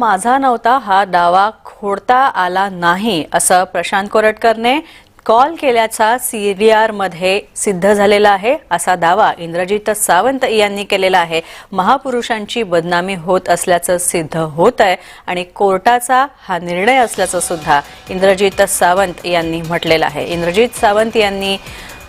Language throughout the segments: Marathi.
माझा नव्हता हा दावा खोडता आला नाही असं प्रशांत कोरटकरने कॉल केल्याचा सीडीआरमध्ये सिद्ध झालेला आहे. असा दावा इंद्रजित सावंत यांनी केलेला आहे. महापुरुषांची बदनामी होत असल्याचं सिद्ध होत आहे आणि कोर्टाचा हा निर्णय असल्याचं सुद्धा इंद्रजित सावंत यांनी म्हटलेलं आहे. इंद्रजित सावंत यांनी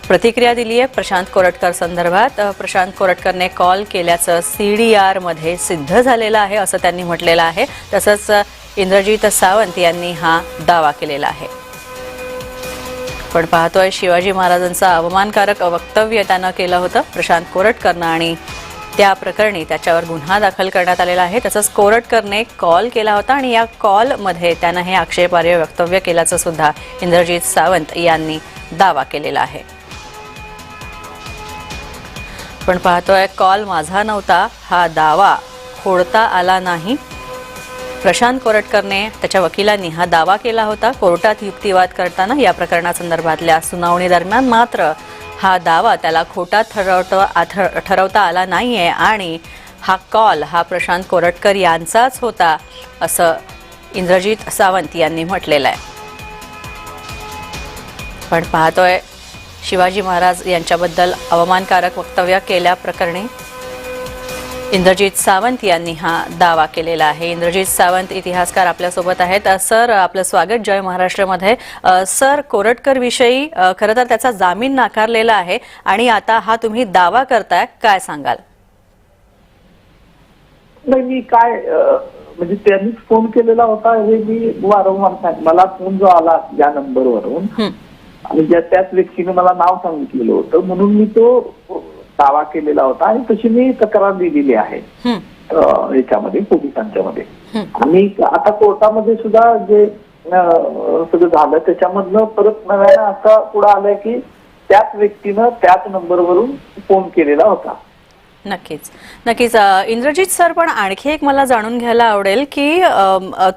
प्रतिक्रिया दिली आहे प्रशांत कोरटकर संदर्भात. प्रशांत कोरटकरने कॉल केल्याचं सी डी आरमध्ये सिद्ध झालेलं आहे असं त्यांनी म्हटलेलं आहे. तसंच इंद्रजीत सावंत यांनी हा दावा केलेला आहे. पण पाहतोय शिवाजी महाराजांचं अवमानकारक वक्तव्य त्यानं केलं होतं. प्रशांत कोरटकरनं आणि त्या प्रकरणी त्याच्यावर गुन्हा दाखल करण्यात आलेला आहे. तसंच कोरटकरने कॉल केला होता आणि या कॉलमध्ये त्यानं हे आक्षेपार्ह वक्तव्य केल्याचं सुद्धा इंद्रजीत सावंत यांनी दावा केलेला आहे. पण पाहतोय कॉल माझा नव्हता हा दावा खोडता आला नाही. प्रशांत कोरटकरने त्याच्या वकिलांनी हा दावा केला होता. कोर्टात युक्तिवाद करताना या प्रकरणासंदर्भातल्या सुनावणी दरम्यान मात्र हा दावा त्याला खोटा ठरवता ठरवता आला नाही आहे आणि हा कॉल हा प्रशांत कोरटकर यांचाच होता असं इंद्रजित सावंत यांनी म्हटलेलं आहे. पण पाहतोय शिवाजी महाराज यांच्याबद्दल अवमानकारक वक्तव्य केल्याप्रकरणी इंद्रजित सावंत यांनी हा दावा केलेला आहे. इंद्रजित सावंत इतिहासकार आपल्यासोबत आहेत. सर आपलं स्वागत जय महाराष्ट्रमध्ये. सर कोरटकर विषयी खरं तर त्याचा जामीन नाकारलेला आहे आणि आता हा तुम्ही दावा करताय. काय सांगाल? नाही मी काय म्हणजे त्यांनीच फोन केलेला होता हे मी वारंवार मला फोन जो आला या नंबरवरून आणि ज्या त्याच व्यक्तीने मला नाव सांगितलेलं होतं म्हणून मी तो दावा केलेला होता आणि तशी मी तक्रार दिलेली आहे. याच्यामध्ये पोलिसांच्या मध्ये. आणि आता कोर्टामध्ये सुद्धा जे सगळं झालं त्याच्यामधनं परत नव्यानं असं पुढे आलंय की त्याच व्यक्तीनं त्याच नंबरवरून फोन केलेला होता. नक्कीच. नक्कीच इंद्रजित सर पण आणखी एक मला जाणून घ्यायला आवडेल की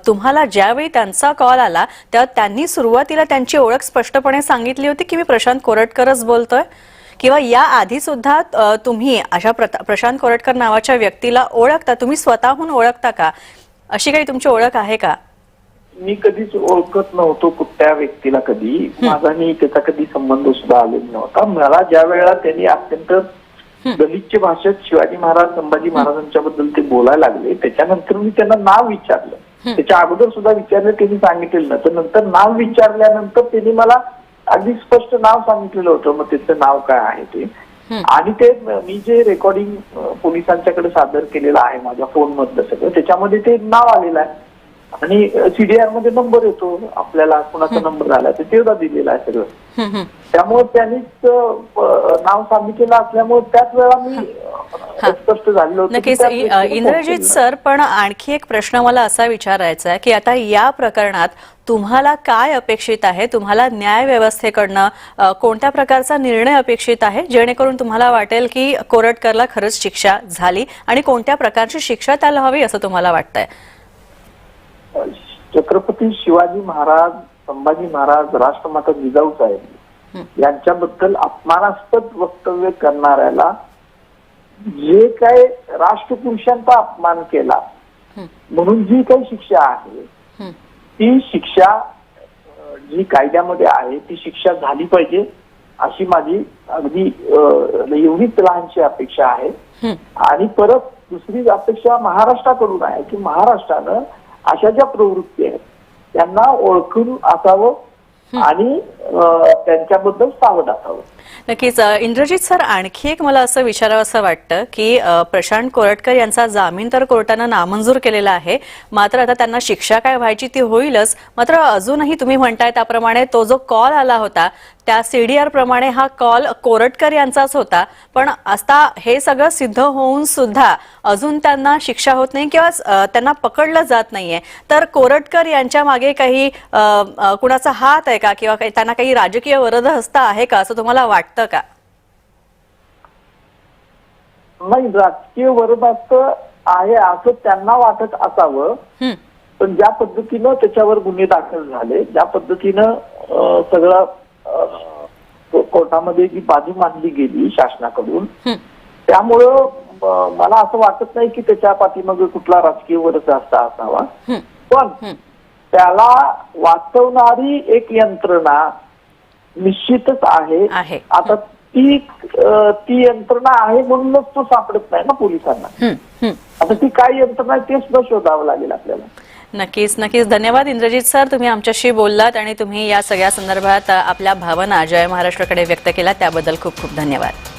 तुम्हाला ज्यावेळी त्यांचा कॉल आला तेव्हा त्यांनी सुरुवातीला त्यांची ओळख स्पष्टपणे सांगितली होती की मी प्रशांत कोरटकरच बोलतोय? किंवा या आधी सुद्धा तुम्ही अशा प्रशांत कोरटकर नावाच्या व्यक्तीला ओळखता तुम्ही स्वतःहून ओळखता का? अशी काही तुमची ओळख आहे का? मी कधीच ओळखत नव्हतो कुठल्या व्यक्तीला कधी. माझा आणि त्याचा कधी संबंध सुद्धा आलेला नव्हता. मला ज्या वेळेला त्यांनी अत्यंत दलितच्या भाषेत शिवाजी महाराज संभाजी महाराजांच्या बद्दल ते बोलायला लागले. त्याच्यानंतर मी त्यांना नाव विचारलं. त्याच्या अगोदर सुद्धा विचारलं त्यांनी सांगितलेलं नव्हतं. नंतर नाव विचारल्यानंतर त्यांनी मला अगदी स्पष्ट नाव सांगितलेलं होतं. मग त्याचं नाव काय आहे ते. आणि ते मी जे रेकॉर्डिंग पोलिसांच्याकडे सादर केलेलं आहे माझ्या फोन मधलं सगळं त्याच्यामध्ये ते नाव आलेलं आहे. आणि सीडीआरमध्ये नंबर येतो. आपल्याला कुणाचा नंबर आला ते तेवढा दिलेला आहे सगळं. त्यामुळे त्यांनीच नाव सांगितलेलं असल्यामुळे त्याच वेळा मी स्पष्ट झालेलं नक्कीच इंद्रजित. सर पण आणखी एक प्रश्न मला असा विचारायचा आहे की आता या प्रकरणात तुम्हाला काय अपेक्षित आहे? तुम्हाला न्याय व्यवस्थेकडनं कोणत्या प्रकारचा निर्णय अपेक्षित आहे? जेणेकरून तुम्हाला वाटेल की कोरटकरला खरंच शिक्षा झाली आणि कोणत्या प्रकारची शिक्षा त्याला हवी असं तुम्हाला वाटतंय? छत्रपती शिवाजी महाराज संभाजी महाराज राष्ट्रमाता जिजाऊ साहेब यांच्याबद्दल अपमानास्पद वक्तव्य करणाऱ्याला जे काय राष्ट्रपुरुषांचा अपमान केला. म्हणून जी काही शिक्षा आहे हं. ती शिक्षा जी कायद्यामध्ये आहे ती शिक्षा झाली पाहिजे अशी माझी अगदी एवढीच लहानशी अपेक्षा आहे हं. आणि परत दुसरी अपेक्षा महाराष्ट्राकडून आहे की महाराष्ट्रानं अशा ज्या प्रवृत्ती आहेत त्यांना ओळखून असावं आणि त्यांच्याबद्दल सावध असावं. नक्कीच इंद्रजित सर आणखी एक मला असं विचारावं असं वाटतं की प्रशांत कोरटकर यांचा जामीन तर कोर्टानं नामंजूर केलेला आहे मात्र आता त्यांना शिक्षा काय व्हायची ती होईलच. मात्र अजूनही तुम्ही म्हणताय त्याप्रमाणे तो जो कॉल आला होता त्या सीडीआर प्रमाणे हा कॉल कोरटकर यांचाच होता. पण आता हे सगळं सिद्ध होऊन सुद्धा अजून त्यांना शिक्षा होत नाही किंवा त्यांना पकडलं जात नाहीये. तर कोरटकर यांच्या मागे काही कुणाचा हात आहे का? किंवा त्यांना काही राजकीय वरदहस्त आहे का? असं तुम्हाला वाटतं का? नाही राजकीय वरदास्त आहे असं त्यांना वाटत असावं. पण ज्या पद्धतीनं त्याच्यावर गुन्हे दाखल झाले ज्या पद्धतीनं सगळं कोर्टामध्ये जी बाजू मांडली गेली शासनाकडून त्यामुळं मला असं वाटत नाही की त्याच्या पाठीमागे कुठला राजकीय वर्ग असा असावा. पण. त्याला वाचवणारी एक यंत्रणा निश्चितच आहे. आता ती ती यंत्रणा आहे म्हणूनच तो सापडत नाही ना पोलिसांना. आता ती काय यंत्रणा आहे ते सुद्धा शोधावं लागेल आपल्याला. नक्कीच नक्कीच. धन्यवाद इंद्रजित सर तुम्ही आमच्याशी बोललात आणि तुम्ही या सगळ्या संदर्भात आपल्या भावना जय महाराष्ट्राकडे व्यक्त केल्या त्याबद्दल खूप खूप धन्यवाद.